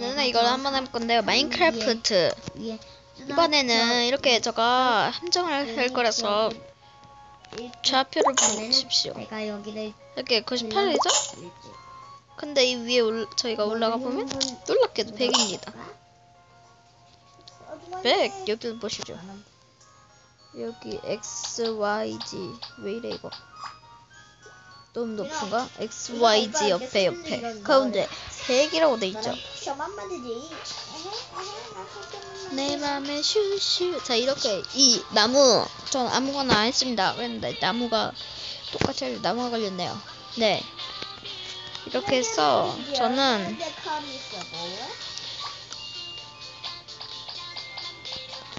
오늘은 이걸 한번 해볼 건데요. 마인크래프트. 이번에는 이렇게 제가 함정을 할 거라서 좌표를 보십시오. 이렇게 98이죠? 근데 이 위에 올, 저희가 올라가 보면 놀랍게도 100입니다. 100 여기 보시죠. 여기 X, Y, Z 왜 이래 이거? 너무 높은가? X, Y, Z 옆에 옆에. 가운데 100이라고 돼 있죠. 만들지. 내 맘에 슈슈. 자 이렇게 이 나무. 전 아무거나 안 했습니다. 그랬는데 나무가 똑같이 나무가 걸렸네요. 네. 이렇게 해서 저는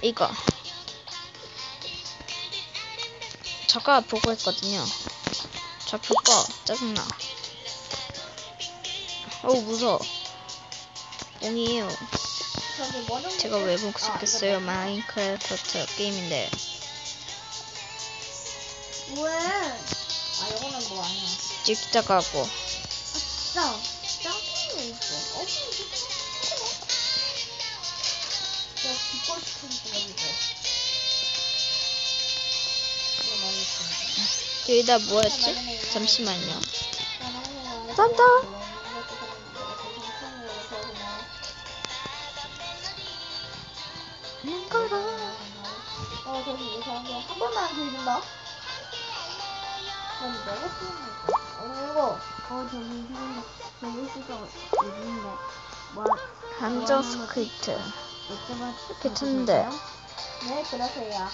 이거. 저가 보고 했거든요 좌표 꺼 짜증나. 어우 무서워. 옹이에요. 제가 왜 보고 싶겠어요? 마인크래프트 게임인데. 왜? 아 이거는 뭐 아니야. 찍다가 하고. 진짜 여기다 뭐 했지? 잠시만요 짠다. 랭가라 어, 저기 이상한 게한 번만 들린다. 그럼 내가 쓰는 거. 어, 이거. 어, 저기 이상한 거. 저기 쓰서 있는데. 뭐, 함정 스크립트 괜찮은데. 네, 그러세요.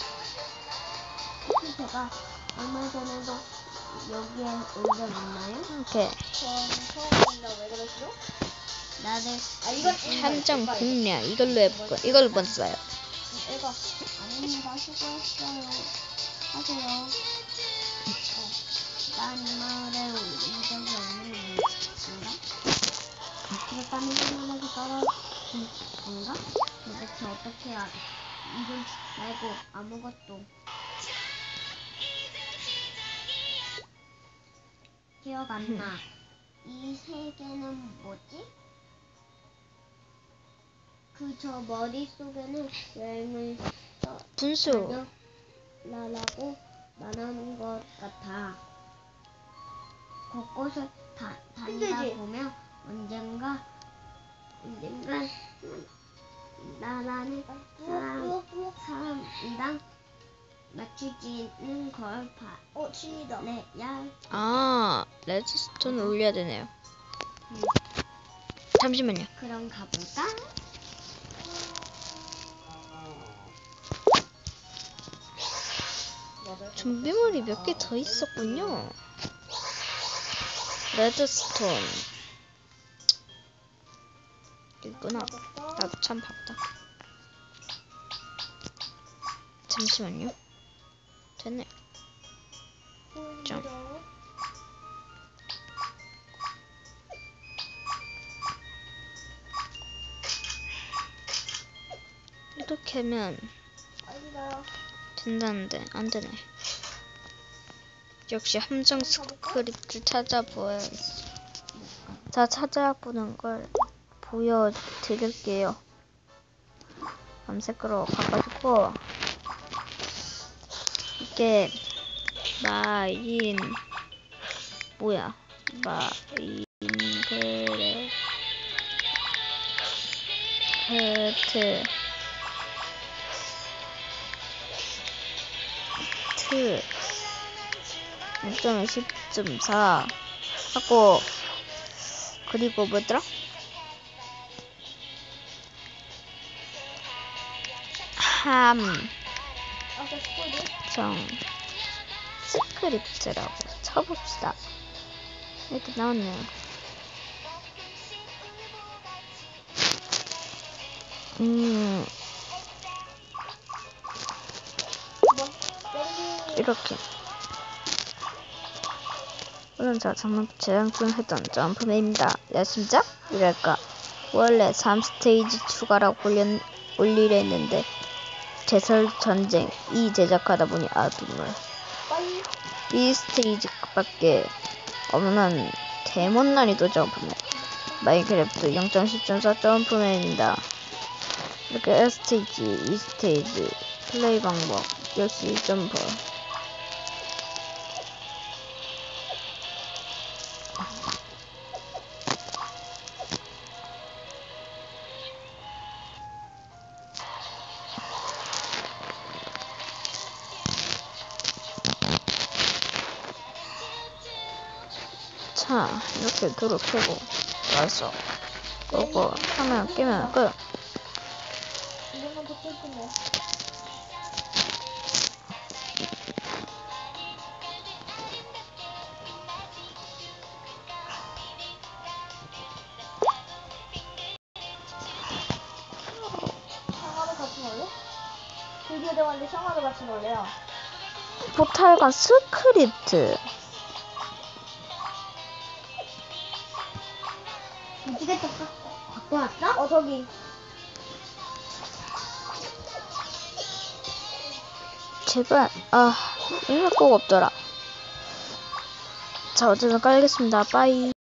제가 얼마 전에도 여기에 온적 있나요? 이렇게 전 처음입니다. 왜 그러시죠? 나는 아 이건 함정 공략 이걸로 해볼 거 이걸로 먼저 써요 이거 아닙니다. 수고했어요. 하세요. 어, 난 말에 온 적이 없는 건가? 그랬다면 하늘에서 떨어진 건가? 도대체 어떻게 알아? 이름 말고 아무것도 기억 안 나. 이 세계는 뭐지? 그 저 머릿속에는 여행을 분수 라라고 말하는 것 같아. 곳곳을 다, 다니다 보면 언젠가 언젠가 나라는 사람, 사람이랑 맞추지는 걸 봐. 어, 취미다. 네, 야. 아 레드스톤 올려야 되네요 음. 잠시만요 그럼 가볼까? 준비물이 몇 개 더 있었군요 레드스톤 있구나 나도 참 바쁘다 잠시만요 됐네 점. 이렇게 하면. 된다는데 안 되네. 역시 함정 스크립트 찾아보야겠어. 자 찾아보는 걸 보여드릴게요. 검색으로 가가지고 이게 마인 뭐야? 마인크래 크트 트. 6.10.4 하고 그리고 뭐더라? 함 정 스크립트라고 쳐봅시다. 이렇게 나왔네요. 음. 이렇게. 물론 저 정말 재장중 했던 점프맨입니다. 야심작? 이랄까. 원래 3스테이지 추가라고 올려, 올리려 했는데 제설 전쟁 이 제작하다 보니 아두물 빨리. 이 스테이지밖에 없는 데몬 난이도 점프맨. 마인크래프트 0.10.4 점프맨입니다. 이렇게 1스테이지, 2스테이지, 플레이 방법, 역시 점프. 자, 이렇게 도로 켜고 와서 끄고 화면 끄면 끝. 비디오 대화인데 상하도 같이 놀래요. 포탈과 스크립트. 무지개 또 갖고 왔어? 어 저기. 제발, 아, 이거 꼭 없더라. 자, 어쨌든 깔겠습니다. 빠이.